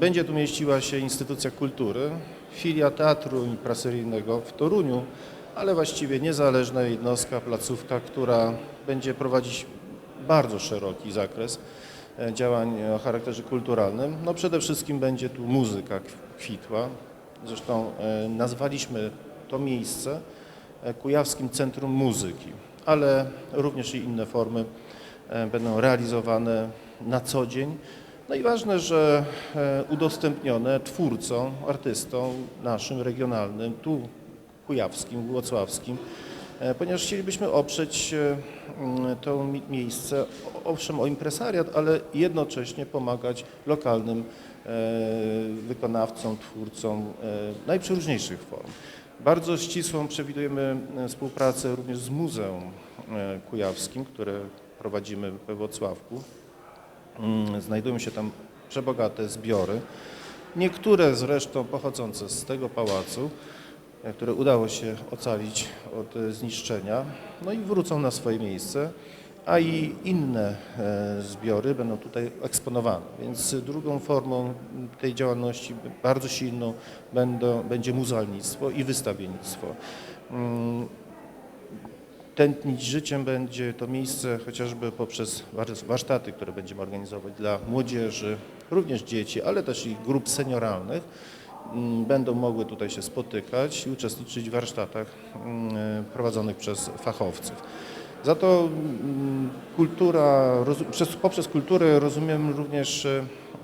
Będzie tu mieściła się instytucja kultury, filia teatru impresyjnego w Toruniu, ale właściwie niezależna jednostka, placówka, która będzie prowadzić bardzo szeroki zakres e, działań o charakterze kulturalnym. No przede wszystkim będzie tu muzyka kwitła. Zresztą e, nazwaliśmy to miejsce e, Kujawskim Centrum Muzyki, ale również i inne formy e, będą realizowane na co dzień. No i ważne, że e, udostępnione twórcom, artystom naszym regionalnym, tu kujawskim, włocławskim, e, ponieważ chcielibyśmy oprzeć e, to mi- miejsce, owszem o impresariat, ale jednocześnie pomagać lokalnym wykonawcom, twórcom najprzeróżniejszych form. Bardzo ścisłą przewidujemy współpracę również z Muzeum Kujawskim, które prowadzimy we Włocławku. Mm, Znajdują się tam przebogate zbiory. Niektóre zresztą pochodzące z tego pałacu, e, które udało się ocalić od e, zniszczenia, no i wrócą na swoje miejsce, a i inne e, zbiory będą tutaj eksponowane. Więc drugą formą tej działalności bardzo silną będą, będzie muzealnictwo i wystawiennictwo. Tętnić życiem będzie to miejsce chociażby poprzez war- warsztaty, które będziemy organizować dla młodzieży, również dzieci, ale też i grup senioralnych. Mm, Będą mogły tutaj się spotykać i uczestniczyć w warsztatach mm, prowadzonych przez fachowców. Za to mm, kultura, poprzez kulturę rozumiem również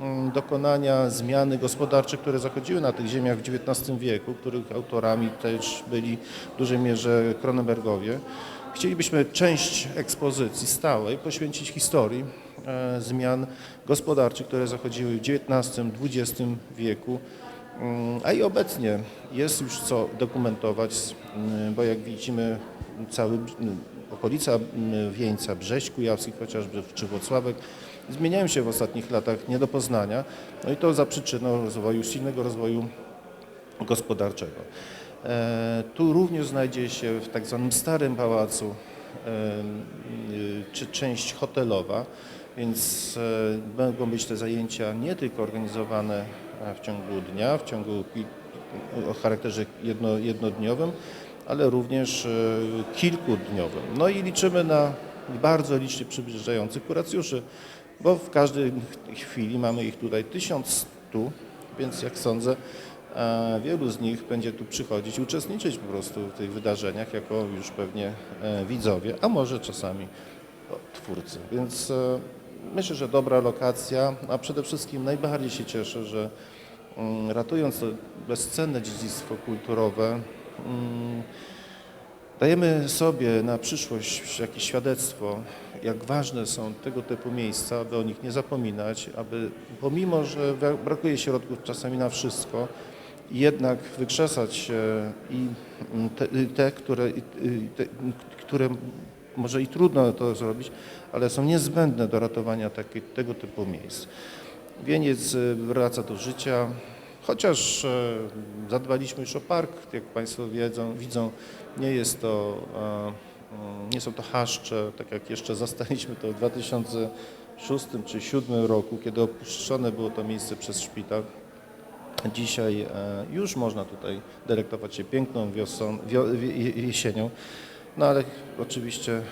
mm, dokonania zmiany gospodarcze, które zachodziły na tych ziemiach w XIX wieku, których autorami też byli w dużej mierze Kronenbergowie. Chcielibyśmy część ekspozycji stałej poświęcić historii e, zmian gospodarczych, które zachodziły w XIX-XX wieku, Mm, a i obecnie jest już co dokumentować, mm, bo jak widzimy cały okolica Wieńca, Brześć Kujawskich chociażby, czy Włocławek zmieniają się w ostatnich latach nie do poznania, no i to za przyczyną rozwoju, silnego rozwoju gospodarczego. E, Tu również znajdzie się w tak zwanym Starym Pałacu e, y, czy część hotelowa, więc e, mogą być te zajęcia nie tylko organizowane e, w ciągu dnia, w ciągu o charakterze jedno, jednodniowym, ale również e, kilkudniowym. No i liczymy na bardzo licznie przybliżających kuracjuszy, bo w każdej chwili mamy ich tutaj 1100, więc jak sądzę, e, wielu z nich będzie tu przychodzić, uczestniczyć po prostu w tych wydarzeniach jako już pewnie e, widzowie, a może czasami twórcy. Więc e, myślę, że dobra lokacja, a przede wszystkim najbardziej się cieszę, że mm, ratując to bezcenne dziedzictwo kulturowe, mm, Dajemy sobie na przyszłość jakieś świadectwo, jak ważne są tego typu miejsca, aby o nich nie zapominać, aby pomimo, że bra- brakuje środków czasami na wszystko, jednak wykrzesać e, i mm, te, i te, które, i- i te, które może i trudno to zrobić, ale są niezbędne do ratowania taki, tego typu miejsc. Wieniec e, wraca do życia, chociaż e, zadbaliśmy już o park, jak Państwo wiedzą, widzą, nie jest to, mm, nie są to chaszcze, tak jak jeszcze zastaliśmy to w 2006 czy 2007 roku, kiedy opuszczone było to miejsce przez szpital. Dzisiaj e, już można tutaj delektować się piękną wiosą, wio, wie- jesienią, no ale oczywiście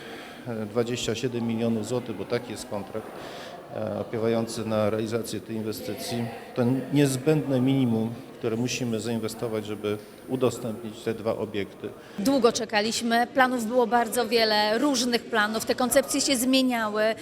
e, 27 milionów złotych, bo taki jest kontrakt e, opiewający na realizację tej inwestycji, to niezbędne minimum, które musimy zainwestować, żeby udostępnić te dwa obiekty. Długo czekaliśmy, planów było bardzo wiele, różnych planów, te koncepcje się zmieniały, e,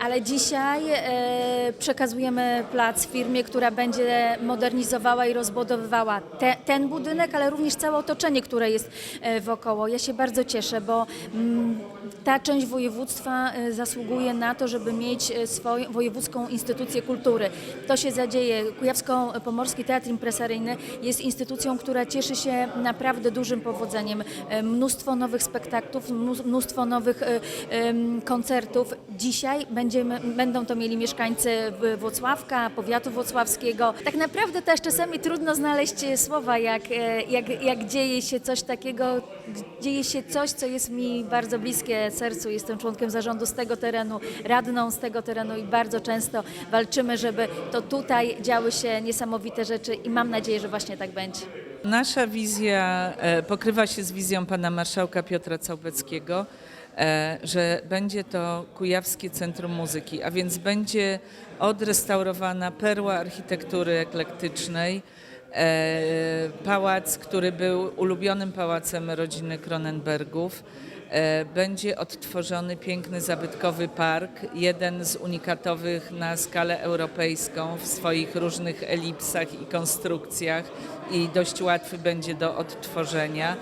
ale dzisiaj e, przekazujemy plac firmie, która będzie modernizowała i rozbudowywała te, ten budynek, ale również całe otoczenie, które jest e, wokoło. Ja się bardzo cieszę, bo mm, ta część województwa zasługuje na to, żeby mieć swoją wojewódzką instytucję kultury. To się zadzieje. Kujawsko-Pomorski Teatr Impresaryjny jest instytucją, która cieszy się naprawdę dużym powodzeniem. E, Mnóstwo nowych spektaklów, mnóstwo nowych e, koncertów. Dzisiaj będziemy, będą to mieli mieszkańcy Włocławka, powiatu włocławskiego. Tak naprawdę też czasami trudno znaleźć słowa, jak, e, jak, jak dzieje się coś takiego, dzieje się coś, co jest mi bardzo bliskie sercu. Jestem członkiem zarządu z tego terenu, radną z tego terenu i bardzo często walczymy, żeby to tutaj działy się niesamowite rzeczy i mam nadzieję, że właśnie tak będzie. Nasza wizja e, pokrywa się z wizją pana marszałka Piotra Całbeckiego, e, że będzie to Kujawskie Centrum Muzyki, a więc będzie odrestaurowana perła architektury eklektycznej, e, pałac, który był ulubionym pałacem rodziny Kronenbergów. E, Będzie odtworzony piękny, zabytkowy park, jeden z unikatowych na skalę europejską w swoich różnych elipsach i konstrukcjach i dość łatwy będzie do odtworzenia.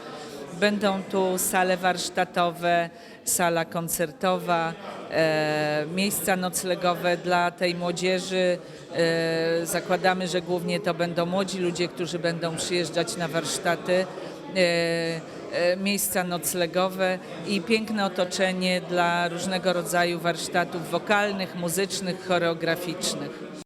Będą tu sale warsztatowe, sala koncertowa, e, miejsca noclegowe dla tej młodzieży. E, zakładamy, że głównie to będą młodzi ludzie, którzy będą przyjeżdżać na warsztaty. E, e, miejsca noclegowe i piękne otoczenie dla różnego rodzaju warsztatów wokalnych, muzycznych, choreograficznych.